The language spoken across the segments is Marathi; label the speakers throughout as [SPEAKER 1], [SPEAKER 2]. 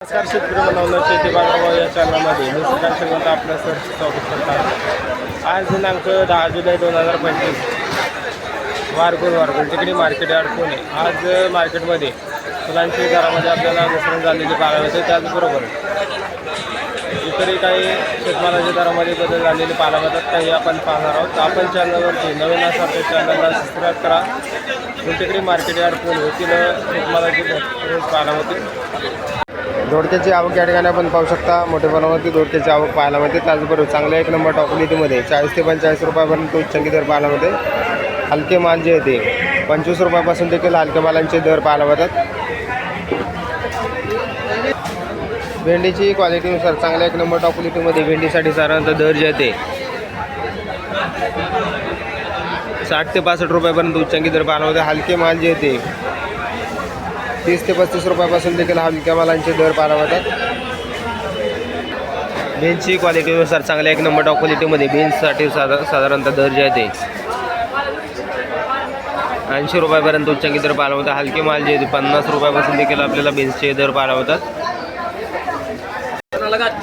[SPEAKER 1] नमस्कार शेतकरी बनवलं शेती बाजारभाव या चॅनलमध्ये. मी श्रीकांत श्रीमंत आपलं सर स्वागत करतात. आज दिनांक दहा जुलै दोन हजार पंचवीस. वारगुल वारगुल तिकडे मार्केट यार्ड पुणे आज मार्केटमध्ये फुलांची दरामध्ये आपल्याला घसरण झालेली पाहायला मिळते त्याचबरोबर इतरही काही शेतमालाच्या दरामध्ये बदल झालेले पाहायला मिळतात काही आपण पाहणार आहोत. आपण चॅनलवरती नवीन असा चॅनलला सबस्क्राईब करा. तिकडे मार्केट यार्ड पुणे होतील शेतमालाची पाहायला मिळते दोडक्याची आवक या ठिकाणी आपण पाहू शकता. मोठ्या प्रमाणावरती दोडक्याची आवक पाहायला मिळते. त्याचबरोबर चांगल्या एक नंबर टॉपलिटीमध्ये चाळीस ते पंचेचाळीस रुपयापर्यंत उच्चंकी दर पाहायला मिळते. हलके माल जे येते. पंचवीस रुपयापासून देखील हलक्या मालांचे दर पाहायला मिळतात. भेंडीची क्वालिटीनुसार चांगल्या एक नंबर टॉपलिटीमध्ये भेंडीसाठी साधारणतः दर जे येते. साठ ते पासष्ट रुपयापर्यंत उच्चांकी दर पाहायला मिळते. हलके माल जे येते. तीस ते पस्तीस रुपयापासून देखील हलक्या मालांचे दर पाहायला मिळतात. बेन्सची क्वालिटीनुसार चांगल्या एक नंबर टॉप क्वालिटीमध्ये बेन्ससाठी साधा साधारणतः दर जे आहे ते. ऐंशी रुपयापर्यंत उच्चांकी दर पाहायला होता हलके माल जे आहे ते पन्नास रुपयापासून देखील आपल्याला बेन्सचे दर पाहायला होतात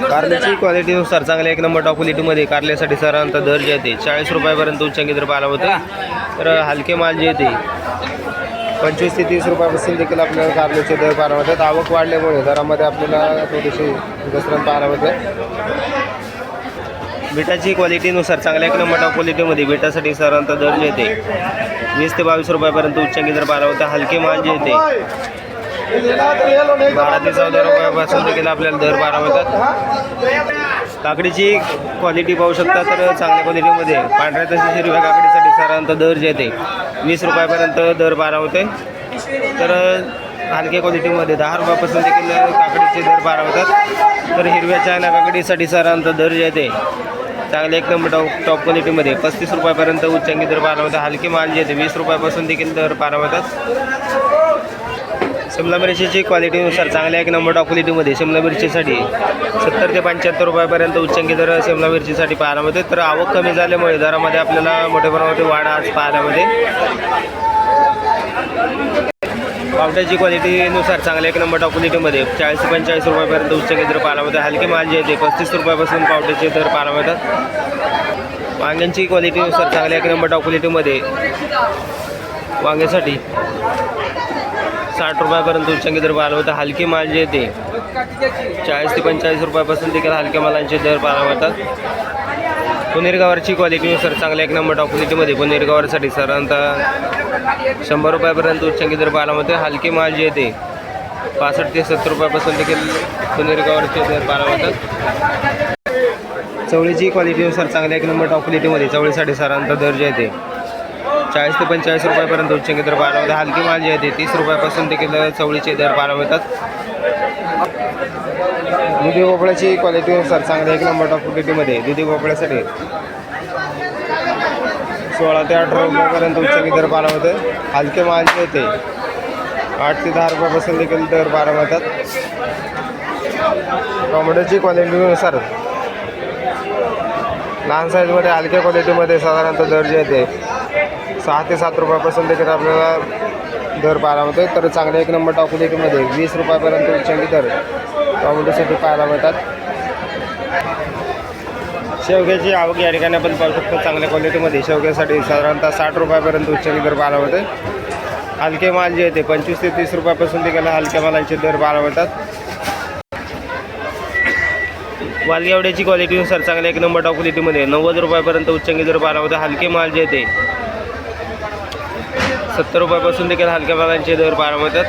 [SPEAKER 1] कारल्याची क्वालिटीनुसार चांगल्या एक नंबर टॉप क्वालिटीमध्ये कारल्यासाठी साधारणतः दर जे आहे ते चाळीस रुपयापर्यंत उच्चांकी दर पाहायला होतं तर हलके माल जे आहे ते पंचवीस ते तीस रुपयापासून देखील आपल्याला कारल्याचे दर पाहायला मिळतात आवक वाढल्यामुळे दरामध्ये आपल्याला थोडीशी घसरण पाहायला मिळते बिटाची क्वालिटीनुसार चांगल्या एक नंबर क्वालिटीमध्ये बिटासाठी साधारणतः दर जे येते वीस ते बावीस रुपयापर्यंत उच्चांकी दर बारा होता हलके माल जे येते बारा ते चौदा रुपयापासून देखील आपल्याला दर बारा मिळतात काकडीची क्वालिटी पाहू शकता तर चांगल्या क्वालिटीमध्ये पांढऱ्या तसेच हिरव्या काकडीसाठी साधारणतः दर जे येते वीस रुपयापर्यंत दर बारा होते. तर हलक्या क्वालिटीमध्ये दहा रुपयापासून देखील काकडीचे दर बारा होतात. तर हिरव्या चायना काकडीसाठी साधारणतः दर जे येते चांगले एक नंबर टॉप टॉप क्वालिटीमध्ये पस्तीस रुपयापर्यंत उच्चांकी दर बारा होतात. हलके माल जे येते वीस रुपयापासून देखील दर बारा होतात. शिमला मिरचीची क्वालिटीनुसार चांगल्या एक नंबर टॉप क्वालिटीमध्ये शिमला मिरचीसाठी सत्तर ते पंच्याहत्तर रुपयापर्यंत उच्चांकी दर शिमला मिरचीसाठी पाहायला मिळते. तर आवक कमी झाल्यामुळे दरामध्ये आपल्याला मोठ्या प्रमाणामध्ये वाढ आज पाहायला मिळते. पावट्याची क्वालिटीनुसार चांगल्या एक नंबर टॉप क्वालिटीमध्ये चाळीस ते पंचेचाळीस रुपयापर्यंत उच्चांकी दर पाहायला मिळते. हलके माल जे येते पस्तीस रुपयापासून पावट्याचे दर पाहायला मिळतात. वांग्यांची क्वालिटीनुसार चांगल्या एक नंबर टॉप क्वालिटीमध्ये वांग्यासाठी साठ रुपयापर्यंत उच्चांकी दर पाहायला होता हलके माल जे येते. चाळीस ते पंचेचाळीस रुपयापासून देखील हलक्या मालांचे दर पाहायला मिळतात. पुणेर क्वालिटीनुसार चांगल्या एक नंबर टॉप क्वालिटीमध्ये पुणेर साधारणतः शंभर रुपयापर्यंत उच्चांकी दर पाहायला मिळते हलके माल जे येते. पासष्ट ते सत्तर रुपयापासून देखील पुनेरगावरचे दर पाहायला मिळतात. चवळीची क्वालिटीनुसार चांगल्या एक नंबर टॉप क्वालिटीमध्ये चवळीसाठी साधारणतः दर जे येते. चाळीस ते पंचेचाळीस रुपयापर्यंत उच्चांकी दर पाहायला मिळतात हलकी माल जी आहे ते. तीस रुपयापासून देखील चवळीचे दर पाहायला मिळतात दुधी भोपळ्याची क्वालिटीनुसार चांगल्या एक नंबर टॉप क्वालिटीमध्ये दुधी भोपळ्यासाठी सोळा ते अठरा रुपयापर्यंत उच्चांकी दर पाहायला मिळते हलके माल जे येते आठ ते दहा रुपयापासून देखील दर पाहायला मिळतात टोमॅटोची क्वालिटीनुसार लहान साईजमध्ये हलक्या क्वालिटीमध्ये साधारणतः दर जे येते सहा ते सात रुपयापासून देखील आपल्याला दर पाहायला मिळतो तर चांगले एक नंबर टॉप क्वालिटीमध्ये वीस रुपयापर्यंत उच्चांकी दर टॉमॅटोसाठी पाहायला मिळतात. शेवग्याची आवक या ठिकाणी आपण पाहू शकतो चांगल्या क्वालिटीमध्ये शेवग्यासाठी साधारणतः साठ रुपयापर्यंत उच्चांकी दर पाहायला मिळते हलके माल जे येते पंचवीस ते तीस रुपयापासून देखील हलक्या मालांचे दर पाहायला मिळतात. वालगेवड्याची क्वालिटीनुसार चांगल्या एक नंबर टॉप क्वालिटीमध्ये नव्वद रुपयापर्यंत उच्चांकी दर पाहायला होते हलके माल जे येते सत्तर रुपयापासून देखील हलक्या मालांचे दर मिळतात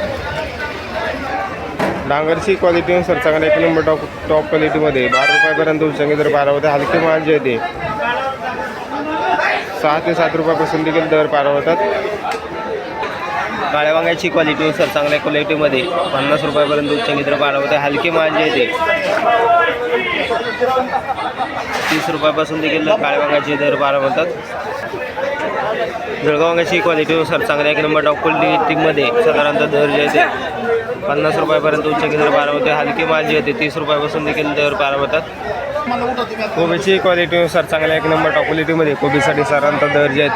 [SPEAKER 1] डांगरची क्वालिटीनुसार चांगल्या एक नंबर टॉप टॉप क्वालिटीमध्ये बारा रुपयापर्यंत उच्चांकी दर होते हलके माल जे येते सहा ते सात रुपयापासून देखील दर होतात काळ्या वांग्याची क्वालिटीनुसार चांगल्या क्वालिटीमध्ये पन्नास रुपयापर्यंत उच्चांकी दर होते हलके माल जे येते तीस रुपयापासून देखील काळ्या वांग्याचे दर पाहायला मिळतात जळगाव क्वालिटी क्वालिटीनुसार चांगल्या एक नंबर डॉक्टर क्वालिटीमध्ये साधारणतः दर जे पन्नास रुपयापर्यंत उच्च दर बारा होते. हलके माल जे येते तीस रुपयापासून देखील दर पाहायला होतात. कोबीची क्वालिटीनुसार चांगल्या एक नंबर टॉप क्वालिटीमध्ये कोबीसाठी साधारणतः दर जे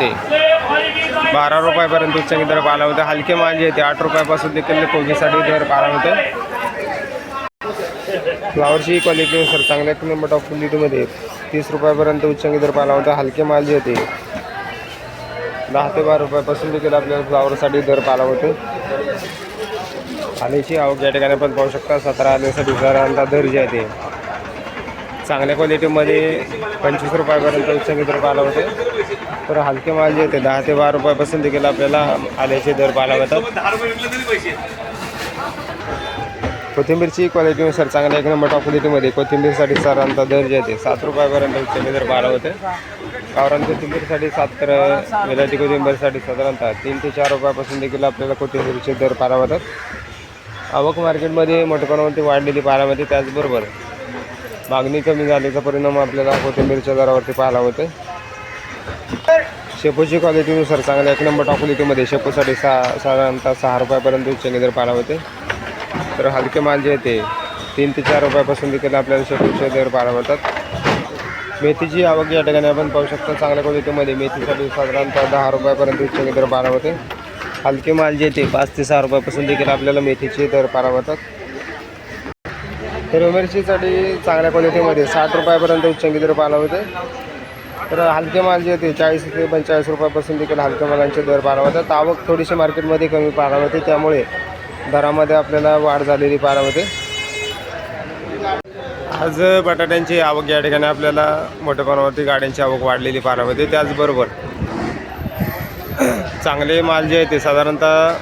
[SPEAKER 1] बारा रुपयापर्यंत उच्च दर पाहायला होते. हलके माल जे आठ रुपयापासून देखील कोबीसाठी दर पाहायला होते. फ्लावरची क्वालिटीनुसार चांगल्या एक नंबर टॉप क्वालिटीमध्ये तीस रुपयापर्यंत उच्च दर पाला होता. हलके माल जे दहा ते बारा रुपयापासून देखील आपल्याला फ्लावरसाठी दर पाला होतो आलीची आवक या ठिकाणी पण पाहू शकता सतरा आल्यासाठी साधारणतः दर जे आहे ते चांगल्या क्वालिटीमध्ये पंचवीस रुपयापर्यंत उच्चांकी दर पाला होते तर हलके माल जे होते दहा ते बारा रुपयापासून देखील आपल्याला आल्याचे दर पाला होतात कोथिंबीरची क्वालिटीनुसार चांगल्या एक नंबर टॉप क्वालिटीमध्ये कोथिंबीरसाठी साधारणतः दर येते. सात रुपयापर्यंत उच्चांकी दर भाडं होते. गावरान कोथिंबीरसाठी सात तर विलायती कोथिंबीरसाठी साधारणतः तीन ते चार रुपयापासून देखील आपल्याला कोथिंबीरचे दर पारा होतात आवक मार्केटमध्ये मोठ्या प्रमाणावरती वाढलेली पाहायला त्याचबरोबर मागणी कमी झाल्याचा परिणाम आपल्याला कोथिंबीरच्या दरावरती पाहायला होते शेपूची क्वालिटीनुसार चांगल्या एक नंबर टॉप क्वालिटीमध्ये शेपूसाठी सहा साधारणतः सहा रुपयापर्यंत उच्च दर पाहायला होते तर हलके माल जे ते तीन ते चार रुपयापासून देखील आपल्याला शेपूचे दर पाहायला मिळतात मेथीची आवक या ठिकाणी आपण पाहू शकतो चांगल्या क्वालिटीमध्ये मेथीसाठी साधारणतः दहा रुपयापर्यंत उच्चांकी दर पाहायला होते हलके माल जे ते पाच ते सहा रुपयापासून देखील आपल्याला मेथीचे दर पाहायला होतात हिरवी मिरचीसाठी चांगल्या क्वालिटीमध्ये साठ रुपयापर्यंत उच्चांकी दर पाहायला होते तर हलके माल जे ते चाळीस ते पंचेचाळीस रुपयापासून देखील हलक्या मालांचे दर पाहायला होतात आवक थोडीशी मार्केटमध्ये कमी पाहायला होते त्यामुळे दरामध्ये आपल्याला वाढ झालेली पाहायला होते आज बटाट्यांची आवक या ठिकाणी आपल्याला मोठ्या प्रमाणावरती गाड्यांची आवक वाढलेली पारामध्ये होते त्याचबरोबर चांगले माल जे आहे ते साधारणतः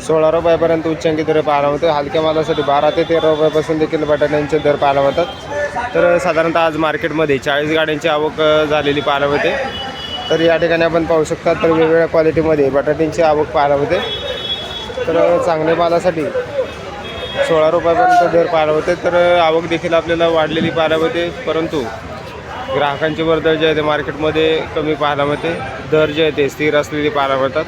[SPEAKER 1] सोळा रुपयापर्यंत उच्चांकी दर पाहायला होते हलक्या मालासाठी बारा ते तेरा रुपयापासून देखील बटाट्यांचे दर पाहायला होतात तर साधारणतः आज मार्केटमध्ये चाळीस गाड्यांची आवक झालेली पाहायला होते तर या ठिकाणी आपण पाहू शकता तर वेगवेगळ्या क्वालिटीमध्ये बटाट्यांची आवक पाहायला होते तर चांगल्या मालासाठी सोळा रुपयापर्यंत दर पाहायला होते. तर आवक देखील आपल्याला वाढलेली पाहायला होते. परंतु ग्राहकांची वर्दळ जे आहे ते मार्केटमध्ये कमी पाहायला मिळते. दर जे आहे ते स्थिर असलेली पाहायला होतात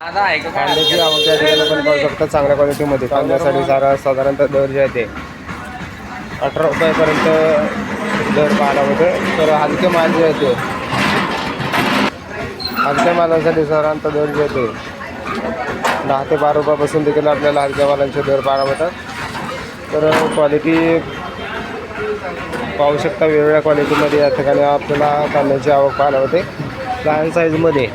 [SPEAKER 1] कांद्याची आवक त्या ठिकाणी पण पाहू शकतात चांगल्या क्वालिटीमध्ये कांद्यासाठी सारा साधारणतः दर जे आहे ते अठरा रुपयापर्यंत दर पाहायला होते तर हलके माल जे आहे ते हलक्या मालासाठी साधारणतः दर जे आहे ते दहा ते बारा रुपयापासून देखील आपल्याला हलक्या मालांचे दर पाहायला होतात तर क्वालिटी पाहू शकता वेगवेगळ्या क्वालिटीमध्ये या ठिकाणी आपल्याला कांद्याची आवक पाहायला होते लहान साईजमध्ये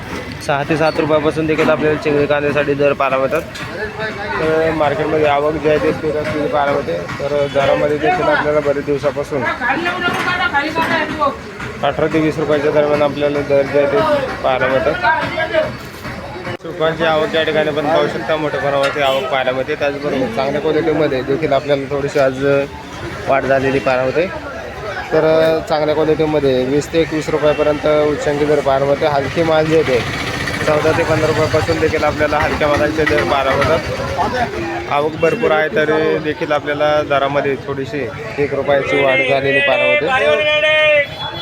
[SPEAKER 1] सहा ते सात रुपयापासून देखील आपल्याला चिंगळी कांद्यासाठी दर पाहायला होतात तर मार्केटमध्ये आवक जी आहे ते स्थिर असलेली पाहायला होते तर दरामध्ये देखील आपल्याला बरेच दिवसापासून अठरा ते वीस रुपयाच्या दरम्यान आपल्याला दर जे आहे ते पाहायला मिळतात. सुकांची आवक या ठिकाणी पण पाहू शकता. मोठ्या प्रमाणावरती आवक पाहायला मिळते. त्याचबरोबर चांगल्या क्वालिटीमध्ये देखील आपल्याला थोडीशी आज वाढ झालेली पाहायला होते तर चांगल्या क्वालिटीमध्ये वीस ते एकवीस रुपयापर्यंत उच्चांकी दर पाहायला होते हलकी माल जे ते चौदा ते पंधरा रुपयापासून देखील आपल्याला हलक्या मालाचे दर पाहायला मिळतात. आवक भरपूर आहे तरी देखील आपल्याला दरामध्ये थोडीशी एक रुपयाची वाढ झालेली पाहायला होते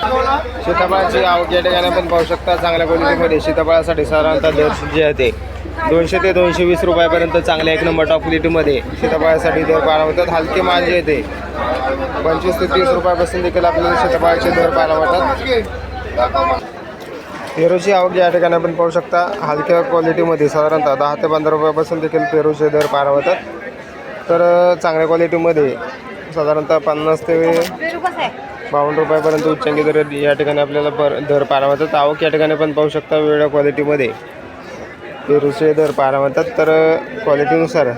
[SPEAKER 1] सीताफळाची आवक या ठिकाणी आपण पाहू शकता. चांगल्या क्वालिटीमध्ये सीताफळासाठी साधारणतः दर जे आहे ते दोनशे ते दोनशे वीस रुपयापर्यंत चांगल्या एक नंबर टॉप क्वालिटीमध्ये सीताफळासाठी दर पाहायला मिळतात. हलके माल जे ते पंचवीस ते तीस रुपयापासून देखील आपल्याला सीताफळाचे दर पाहायला मिळतात. पेरूची आवक या ठिकाणी आपण पाहू शकता. हलक्या क्वालिटीमध्ये साधारणतः दहा ते पंधरा रुपयापासून देखील पेरूचे दर पाहायला होतात तर चांगल्या क्वालिटीमध्ये साधारणतः पन्नास ते बावन्न रुपयापर्यंत उच्चांकी दर या ठिकाणी आपल्याला पर दर पाहायला मिळतात आवक या ठिकाणी पण पाहू शकता वेगळ्या क्वालिटीमध्ये पेरूचे दर पाहायला मिळतात तर क्वालिटीनुसार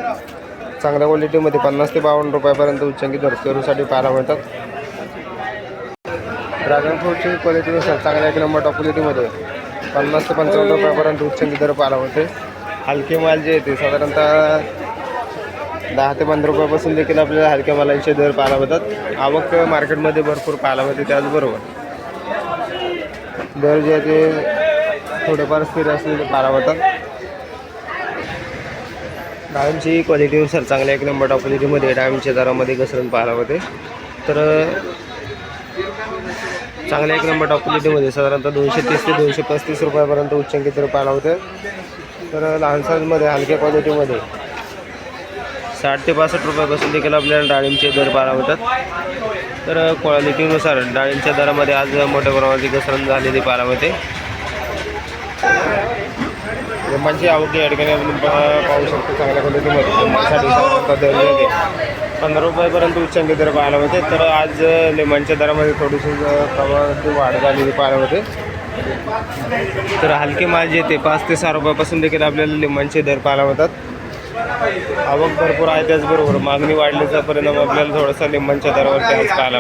[SPEAKER 1] चांगल्या क्वालिटीमध्ये पन्नास ते बावन्न रुपयापर्यंत उच्चांकी दर पेरूसाठी पाहायला मिळतात ड्रॅगन फ्रूटची क्वालिटीनुसार चांगल्या एक नंबर टॉप क्वालिटीमध्ये पन्नास ते पंचावन्न रुपयापर्यंत उच्चांकी दर पाहायला मिळते हलके माल जे आहे ते साधारणतः दहा ते पंधरा रुपयापासून देखील आपल्याला हलक्या मालांचे दर पाहायला मिळतात. आवक मार्केटमध्ये भरपूर पाहायला मिळते त्याचबरोबर. दर जे आहे ते थोडेफार स्थिर असलेले पाहायला मिळतात. क्वालिटी क्वालिटीनुसार चांगल्या एक नंबर क्वालिटीमध्ये डाळींच्या दरामध्ये घसरण पाहायला होते तर चांगल्या एक नंबर टॉप क्वालिटीमध्ये साधारणतः दोनशे तीस ते दोनशे पस्तीस रुपयापर्यंत उच्चांकी दर पाहायला होते तर लहान साईजमध्ये हलक्या क्वालिटीमध्ये साठ ते पासष्ट रुपयापासून देखील आपल्याला डाळींचे दर पाहायला होतात तर क्वालिटीनुसार डाळींच्या दरामध्ये आज मोठ्या प्रमाणात घसरण झालेली बारामध्ये लिंबांची आवक या ठिकाणी आपण पाहू शकतो चांगल्या पद्धतीमध्ये दर मिळते. पंधरा रुपयापर्यंत उच्चांकी दर पाहायला होते तर आज लिंबांच्या दरामध्ये थोडीशी प्रमाणात वाढ झालेली पाहायला होते तर हलके माल जे ते पाच ते सहा रुपयापासून देखील आपल्याला लिंबांचे दर पाहायला होतात आवक भरपूर आहे त्याचबरोबर मागणी वाढल्याचा परिणाम आपल्याला थोडासा लिंबांच्या दरावर आज पाहायला